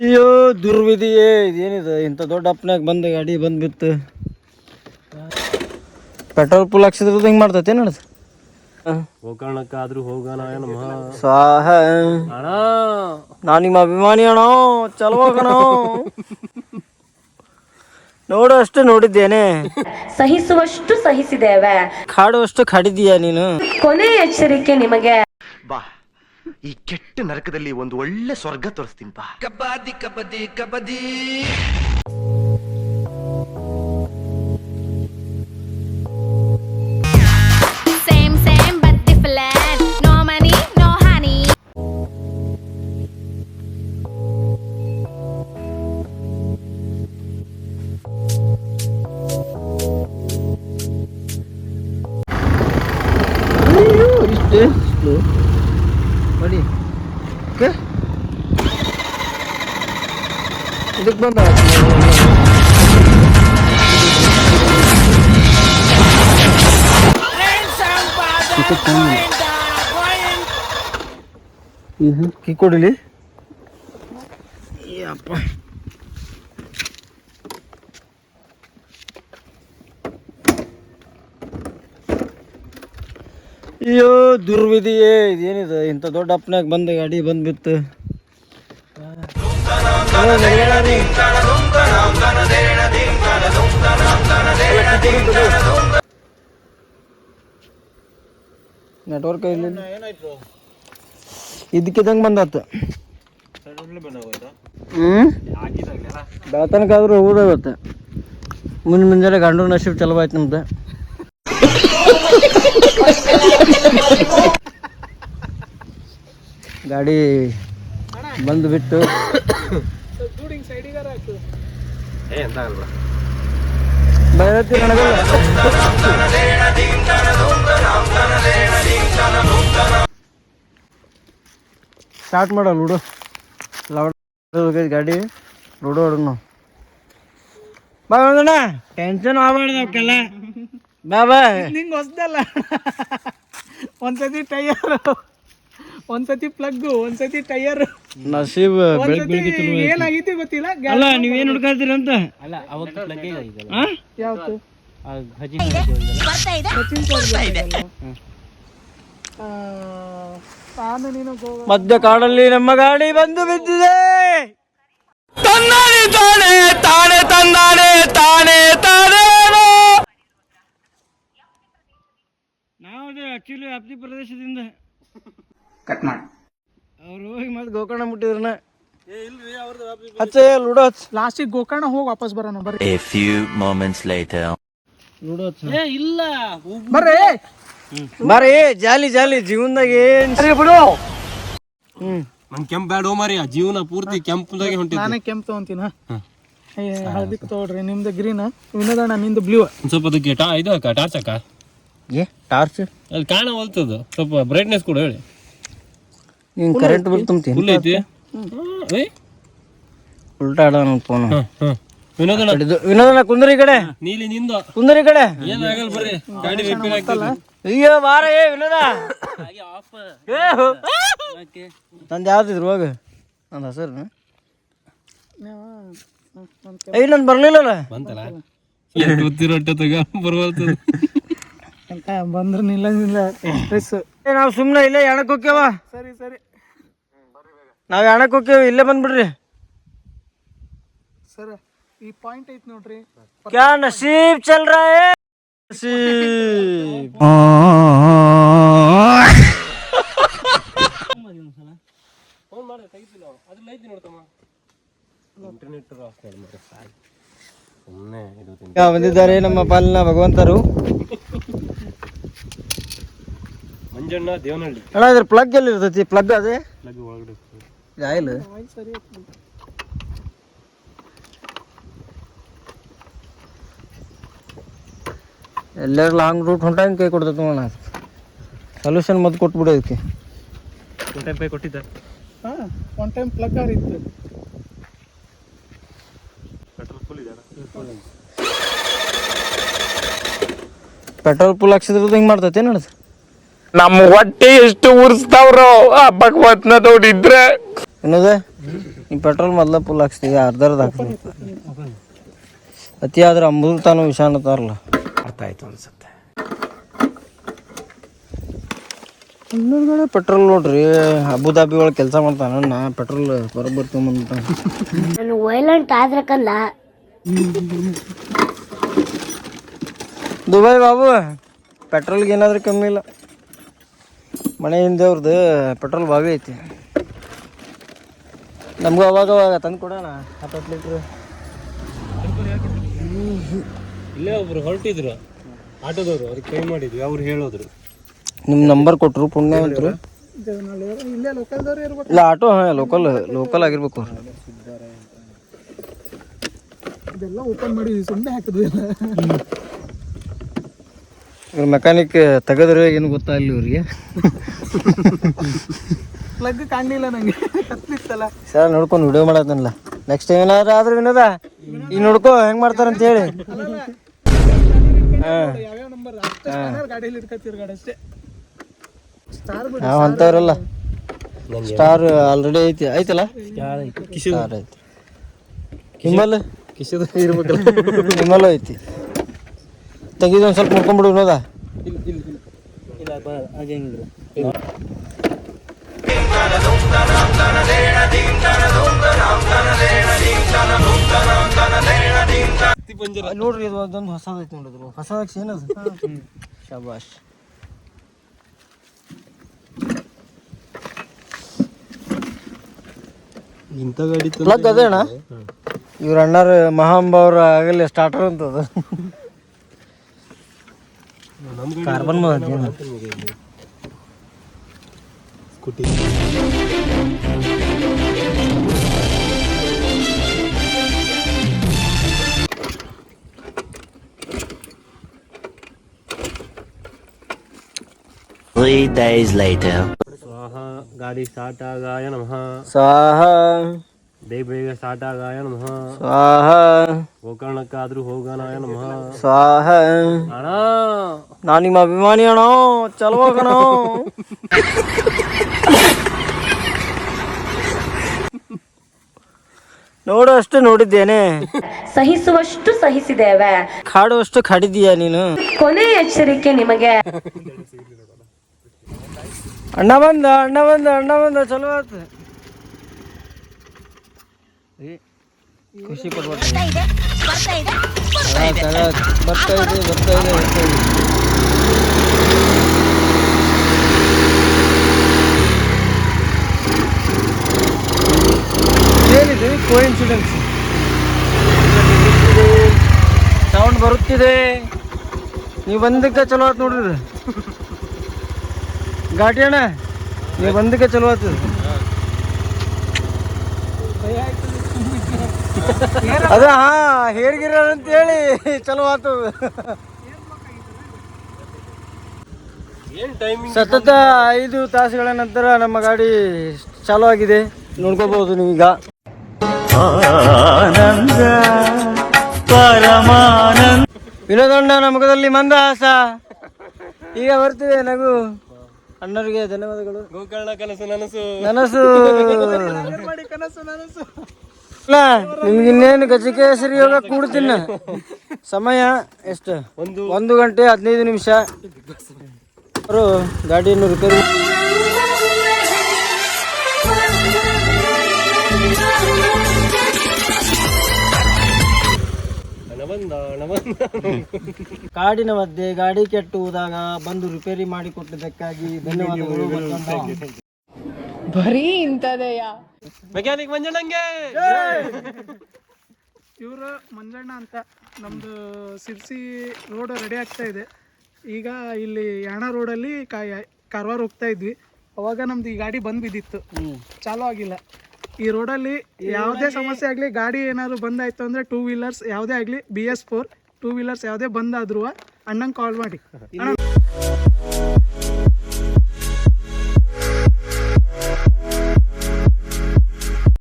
ಅಯ್ಯೋ ದುರ್ವಿಧಿಯೇ ಇದೇನಿದೆ? ಇಂಥ ದೊಡ್ಡ ಅಪ್ನಾಗ ಬಂದ ಗಾಡಿ ಬಂದ್ ಬಿತ್ತು ಪೆಟ್ರೋಲ್ ಫುಲ್ ಹಾಕ್ಸಿದ್ರೆ ಹಿಂಗೆ ಮಾಡ್ತೈತೆ ನಡ್ದು ಹೋಗೋಣಕ್ಕಾದ್ರೂ ಹೋಗೋಣ ಏನಮ್ಮ ಸ್ವಾಹ. ಅಣ್ಣ! ನಾನು ನಿಮ್ಮ ಅಭಿಮಾನಿ ಅಣ್ಣ ಚಲೋಗಣ ನೋಡು ಅಷ್ಟು ನೋಡಿದ್ದೇನೆ. ಸಹಿಸುವಷ್ಟು ಸಹಿಸಿದ್ದೇವೆ. ಕಾಡುವಷ್ಟು ಕಾಡಿದೀಯ ನೀನು? ಕೊನೆ ಎಚ್ಚರಿಕೆ ನಿಮಗೆ. ಬಾ ಈ ಕೆಟ್ಟ ನರಕದಲ್ಲಿ ಒಂದು ಒಳ್ಳೆ ಸ್ವರ್ಗ ತೋರಿಸ್ತೀನಿ ಬಾ Same, same, but different. No money, no honey. ಅಯ್ಯೋ ಇಷ್ಟೇ ಸ್ಲೋ ನೋಡಿ ಓಕೆ ಇದಕ್ಕೆ ಬಂದ ಕೀ ಕೊಡಿಲಿ ಅಪ್ಪ ಅಯ್ಯೋ, ದುರ್ವಿಧಿಯೇ, ಇದೇನಿದೆ? ಇಂಥ ದೊಡ್ಡ ಅಪ್ಪನಾಗ ಬಂದ ಗಾಡಿ ಬಂದ್ಬಿತ್ತು. ನೆಟ್ವರ್ಕ್ ಇಲ್ಲ. ಇದಕ್ಕಿದಂಗೆ ಬಂದಾತು. ಹ್ಮ್? ಬೆಳತನಕಾದ್ರೂ ಇವತ್ತು ಮುಂದೆ ಮುಂಜಾನೆ ಗಂಡು ನಶೀಬ್ ಚಲೋ ಆಯ್ತು ನಮ್ದು. ಗಾಡಿ ಬಂದು ಬಿಟ್ಟು ಏ ಎಂತ ಆಗಲ್ಲ ಬಯಲತ್ತಿ ನನಗಲ್ಲ ಸ್ಟಾರ್ಟ್ ಮಾಡ ಲೂಡೋ ಲೌಡ್ ಗಾಡಿ. ಲೂಡೋ ನಾವು ಬಾ ಟೆನ್ಷನ್ ಆಗ್ಬಾರ್ದು ಅವಕ್ಕೆಲ್ಲ. ಬಾ ಬಾ ನಿಂಗೆ ಹೊಸ್ದಲ್ಲ. ಒಂದ್ಸತಿ ಟೈಯರ್. ಒಂದ್ಸತಿ ಪ್ಲಗ್ ಒಂದ್ಸತಿ ಟೈಯರ್. ನಸೀಬ್. ಏನಾಗೈತಿ ಗೊತ್ತಿಲ್ಲ? ಅಲ್ಲ ನೀವೇನು ಹುಡ್ಕಾತೀರಿ ಅಂತ ಅಲ್ಲ ಅವತ್ತು ಪ್ಲಗ್ ಆ? ಯಾವತ್ತು? ಮಧ್ಯ ಕಾಡಲ್ಲಿ ನಮ್ಮ ಗಾಡಿ ಬಂದು ಬಿದ್ದಿದೆ. ತಂದಾನೆ ತಾನೆ ತಾನೆ ತಂದಾನೆ ತಾನೆ ತಾನೆ ಆಕ್ಚುಲಿ ಅಪ್ತಿ ಪ್ರದೇಶದಿಂದ. ಕಟ್ ಮಾಡಿ. ಅವ್ರು ಹೋಗಿ ಮತ್ತೆ ಗೋಕರ್ಣ ಮುಟ್ಟಿದ್ರನ. ಹಚ್ಚ ಲೂಡೋ ಹಚ್. ಲಾಸ್ಟಿಗೆ ಗೋಕರ್ಣ ಹೋಗಿ ವಾಪಸ್ ಬರೋಣ ಬರ್ರಿ. A few moments later. Ludo ಏ ಇಲ್ಲ. ಬರ್ರಿ. ಬರ್ರಿ ಜಾಲಿ ಜಾಲಿ ಜೀವನದಾಗ ಏನ್ ಸರಿ ಬಿಡು. ಹ್ಮ್. ನಂಗೆ ಕೆಂಪ್ ಬ್ಯಾಡೋ ಮಾರಿ ಜೀವನ ಪೂರ್ತಿ ಕೆಂಪದಾಗೆ ಹೊಂಟಿದ್ದೆ. ನಾನೇ ಕೆಂಪ್ ತಗೊಂತೀನ? ಹಳದಿ ತಗೊಳ್ರಿ ನಿಮ್ದು ಗ್ರೀನ್ ವಿನೋದಣ್ಣ ನಿಂದು ಬ್ಲೂ ಒಂದ್ ಸ್ವಲ್ಪ ಅದಕ್ಕೆ ಟಾ ಇದು ಅಕ್ಕ ಟಾರ್ಚ್ ಅಕ್ಕ ಏ ಟಾರ್ಚ್? ಅಲ್ಲಿ ಕಾಣ ಹೊಲ್ತದು ಸ್ವಲ್ಪ ಬ್ರೈಟ್ನೆಸ್ ಕೂಡ ಹೇಳಿ. ನೀನ್ ಕರೆಂಟ್ ಬಿಲ್ ತುಂಬ್ತೀನಿ ಫುಲ್ ಐತಿ? ಏಯ್. ಉಲ್ಟಾ ಆಡ ನನ್ನ ಫೋನ್ ವಿನೋದನ ಕುಂದರಿ ಕಡೆ. ನೀಲಿ ನಿಂದು. ಕುಂದರಿ ಕಡೆ. ಏನಾಗಲ್ಲ ಬರ್ರಿ ಗಾಡಿ ರಿಪೇರ್ ಆಗ್ತಲ್ಲ ಅಯ್ಯೋ ಬಾರ ಏ ವಿನೋದ ಏ, ಹೋ. ನಂದು ಯಾವ್ದಿದ್ರು ಹೋಗ. ನನ್ನ ಹೆಸರು ಐ ನಾನು ಬರ್ಲಿಲ್ಲಲ್ಲ? ಬಂತಲ್ಲ? ಗೊತ್ತಿರೋ ಹೊಟ್ಟೆ ತಗ ಬಂದ್ರು ಬಂದ್ರ ನಿಲ್ಲಂಗಿಲ್ಲ ಡ್ರೆಸ್ ನಾವು ಸುಮ್ಮನೆ ಇಲ್ಲೇ ಎಣಕ್ ಹೋಗ್ಯವ. ಸರಿ ಸರಿ. ನಾವು ಎಣಕ್ ಹೋಗ್ಯವ ಇಲ್ಲೇ ಬಂದ್ಬಿಡ್ರಿ. ಸರ್ ಈ ಪಾಯಿಂಟ್ ಐತ್ ನೋಡ್ರಿ. ಕ್ಯಾ ನಸೀಬ್ ಚಲ್ರ ರಾ ಹೇ? ಫೋನ್ ಲೈಟ್ ಬಂದಿದ್ದಾರೆ ನಮ್ಮ ಪಾಲಿನ ಭಗವಂತರು. ಮಂಜಣ್ಣ ದೇವನಹಳ್ಳಿ. ಅಣ್ಣ ಇದ್ರ ಪ್ಲಗ್ ಎಲ್ಲಿ ಇರ್ತೈತಿ ಪ್ಲಗ್ ಅದೇ? ಪ್ಲಗ್ ಒಳಗಡೆ ಆಯಿಲ್? ಸರಿ ಎಲ್ಲರೂ ಲಾಂಗ್ ರೂಟ್ ಹೊಂಟಂಗೆ ಕೈ ಕೊಡ್ತೈತಿ ಅಣ್ಣ. ಸೊಲ್ಯೂಷನ್ ಮದ್ದು ಕೊಟ್ಬಿಡು ಅದಕ್ಕೆ ಒನ್ ಟೈಮ್ ಕೈ ಕೊಟ್ಟಿದ್ದ? ಹಾ ಒನ್ ಟೈಮ್ ಪ್ಲಗ್ ಆರ್ ಇತ್ತು. ಪೆಟ್ರೋಲ್ ಫುಲ್ ಇದೆ ಪೆಟ್ರೋಲ್ ಫುಲ್ ಹಾಕ್ಸಿದ್ರೆ ಹಿಂಗೆ ಮಾಡ್ತೈತೆ ಏನದು ನಮ್ಮ ಹೊಟ್ಟೆ ಎಷ್ಟು ಉರ್ಸ್ತಾವ್ರೋ ಆ ಭಗವತ್ನ ನೋಡಿದ್ರೆ ಏನದ? ಈ ಪೆಟ್ರೋಲ್ ಮೊದ್ಲ ಫುಲ್ ಹಾಕ್ಸ್ತೀವಿ ಅರ್ಧರ್ಧ ಹಾಕ್ತೀವಿ ಅತಿ ಆದ್ರೆ ಅಮೃತಾನು ವಿಷ ತರಲ್ಲ ಅರ್ಥ ಆಯ್ತು ಅನ್ಸುತ್ತೆ. ಕಡೆ ಪೆಟ್ರೋಲ್ ನೋಡ್ರಿ ಅಬುದಾಬಿ ಒಳಗೆ ಕೆಲಸ ಮಾಡ್ತಾನ ನಾ ಪೆಟ್ರೋಲ್ ಬರೋಬ್ಬರ್ ತೊಗೊಂಬಂದ ನಾನು ವೈಲೆಂಟ್ ಆದ್ರಕ್ಕಲ್ಲ ದುಬೈ ಬಾಬು ಪೆಟ್ರೋಲ್ಗೆ ಏನಾದ್ರೂ ಕಮ್ಮಿ ಇಲ್ಲ. ಮನೆ ಹಿಂದೆ ಅವ್ರದ್ದು ಪೆಟ್ರೋಲ್ ಬಾವಿ ಐತಿ. ನಮಗೂ ಅವಾಗ ಅವಾಗ ತಂದು ಕೊಡೋಣ ಹತ್ತತ್ತು ಲೀಟ್ರ್. ಇಲ್ಲೇ ಒಬ್ರು ಹೊರಟಿದ್ರು. ಆಟೋದವರು ಅವ್ರಿಗೆ ಕೈ ಮಾಡಿದ್ವಿ ಅವ್ರು ಹೇಳೋದ್ರು. ನಿಮ್ಮ ನಂಬರ್ ಕೊಟ್ಟರು ಪುಣ್ಯ ಅಂತರು ಇಲ್ಲ ಆಟೋ ಹಾಂ ಲೋಕಲ್ ಲೋಕಲ್ ಆಗಿರ್ಬೇಕು ಅವ್ರು. ಇದೆಲ್ಲ ಓಪನ್ ಮಾಡಿ ಸುಮ್ಮನೆ ಹಾಕಿದ್ವಿ. ಇವ್ರ ಮೆಕ್ಯಾನಿಕ್ ತೆಗೆದ್ರೆ ಏನು ಗೊತ್ತಾ ಇಲ್ಲಿ ಇವ್ರಿಗೆ? ಪ್ಲಗ್ ಕಾಣಲಿಲ್ಲ ನಂಗೆ. ಕತ್ಲಿತ್ತಲ್ಲ. ಸರ್ ನೋಡ್ಕೊಂಡು ವಿಡಿಯೋ ಮಾಡೋದನ್ನಲ್ಲ. ನೆಕ್ಸ್ಟ್ ಟೈಮ್ ಏನಾದ್ರು ಆದ್ರೂ ವಿನೋದ? ಈಗ ನೋಡ್ಕೋ ಹೆಂಗ್ ಮಾಡ್ತಾರ ಅಂತ ಹೇಳಿ ನಾವು ಅಂತವ್ರಲ್ಲ. ಸ್ಟಾರ್ ಆಲ್ರೆಡಿ ಐತಿ. ಐತಲ್ಲ? ಸ್ಟಾರ್ ಐತಿ. ಕಿಮಲ್ ಕಿಶದ. ಇರ್ಬೇಕಲ್ಲ. ಕಿಮ್ಮಲ್ ಐತಿ. ತೆಗಿದು ಒಂದ್ ಸ್ವಲ್ಪ ನೋಡ್ಕೊಂಡ್ಬಿಡು ವಿನೋದ. ಅಲ್ಲಿ ನೋಡ್ರಿ ಇದು ಒಂದೊಂದು ಹೊಸದೈತಿ ನೋಡಿದ್ರು ಹೊಸದಕ್ಕೆ ಏನದು ಶಬಾಷ್. ಇಂಥ ಗಾಡಿ ಪ್ಲಗ್ ಅದೇ ಅಣ್ಣ? ಇವ್ರ ಅಣ್ಣಾರ ಮಹಾಂಬ ಅವ್ರ ಆಗಲೇ ಸ್ಟಾರ್ಟರ್ ಅಂತದ. ಕಾರ್ಬನ್ ಸ್ಕೂಟಿ ಸ್ವಾಹ ಗಾಡಿ ಸ್ಟಾರ್ಟ್ ಆಗಾಯ ನಮಃ ಸ್ವಾಹ ಬೇಗ ಬೇಗ ಸ್ಟಾರ್ಟ್ ಆಗಾಯ ನಮಃ. ಸ್ವಾಹ. ಗೋಕರ್ಣಕ್ಕಾದ್ರೂ ಹೋಗೋಣಾಯ ನಮಃ. ಸ್ವಾಹ. ಅಣ್ಣ. ನಾನು ನಿಮ್ಮ ಅಭಿಮಾನಿ ಅಣ್ಣ. ಚಲೋ ಹೋಗೋಣ. ನೋಡು ಅಷ್ಟು ನೋಡಿದ್ದೇನೆ. ಸಹಿಸುವಷ್ಟು ಸಹಿಸಿದ್ದೇವೆ. ಕಾಡುವಷ್ಟು ಕಾಡಿದೀಯ ನೀನು? ಕೊನೆ ಎಚ್ಚರಿಕೆ ನಿಮಗೆ. ಅಣ್ಣ ಬಂದ ಅಣ್ಣ ಬಂದ ಅಣ್ಣ ಬಂದ ಚಲೋ ಆತು. ಖುಷಿ ಪಡ್ಬೇಡ್ರಿ ಬರ್ತಾ ಇದೆ? ಬರ್ತಾ ಇದೆ? ಏನಿದೆ ಕೋಇನ್ಸಿಡೆನ್ಸ್ ಸೌಂಡ್ ಬರುತ್ತಿದೆ. ನೀವು ಬಂದಕ್ಕೆ ಚಲೋ ಆಯ್ತು ನೋಡ್ರಿ. ಘಾಟಿ ಅಣ್ಣ ನೀವು ಬಂದಕ್ಕೆ ಚಲೋ ಆಯ್ತು ಅದ ಹಾ ಹೇರ್ಗಿರ ಅಂತ ಹೇಳಿ ಚಲೋ ಆತು. ಟೈಮಿಂಗ್ ಸತತ ಐದು ತಾಸುಗಳ ನಂತರ ನಮ್ಮ ಗಾಡಿ ಚಾಲೂ ಆಗಿದೆ. ನೋಡ್ಕೋಬಹುದು ನೀವೀಗ. ವಿನೋದಣ್ಣ ನಮಗದಲ್ಲಿ ಮಂದಹಾಸ. ಈಗ ಬರ್ತಿದೆ ನಗು. ಅಣ್ಣರಿಗೆ ಧನ್ಯವಾದಗಳು. ಗೋಕರ್ಣ ಕನಸು ನನಸು. ನನಸು. ಮಾಡಿ ಕನಸು ನನಸು? ಇಲ್ಲ ನಿಮ್ಗೆ ಇನ್ನೇನು ಗಜಕೇಸರಿ ಯೋಗ ತಿನ್ನ ಸಮಯ ಎಷ್ಟು? ಒಂದು ಒಂದು ಗಂಟೆ ಹದಿನೈದು ನಿಮಿಷ. ಅವರು ಗಾಡಿಯನ್ನು ರಿಪೇರಿ ಕಾಡಿನ ಮಧ್ಯೆ ಗಾಡಿ ಕೆಟ್ಟು ಹೋದಾಗ ಬಂದು ರಿಪೇರಿ ಮಾಡಿಕೊಟ್ಟಿದ್ದಕ್ಕಾಗಿ ಧನ್ಯವಾದಗಳು ಮತ್ತೊಂದು ಮೆಕ್ಯಾನಿಕ್ ಮಂಜಣ್ಣಂಗೆ! ಇವರು ಮಂಜಣ್ಣ ಅಂತ ನಮ್ದು ಸಿರ್ಸಿ ರೋಡ್ ರೆಡಿ ಆಗ್ತಾ ಇದೆ. ಈಗ ಇಲ್ಲಿ ಯಾಣ ರೋಡಲ್ಲಿ ಕಾರವಾರ ಹೋಗ್ತಾ ಇದ್ವಿ. ಅವಾಗ ನಮ್ದು ಈ ಗಾಡಿ ಬಂದ್ ಬಿದ್ದಿತ್ತು. ಚಾಲೂ ಆಗಿಲ್ಲ. ಈ ರೋಡಲ್ಲಿ ಯಾವುದೇ ಸಮಸ್ಯೆ ಆಗಲಿ ಗಾಡಿ ಏನಾದ್ರು ಬಂದಾಯ್ತು ಅಂದ್ರೆ ಟೂ ವೀಲರ್ಸ್ ಯಾವುದೇ ಆಗಲಿ B S four two wheelers ಯಾವುದೇ ಬಂದಾದ್ರೂ ಅಣ್ಣಂಗೆ ಕಾಲ್ ಮಾಡಿ. ಅಣ್ಣ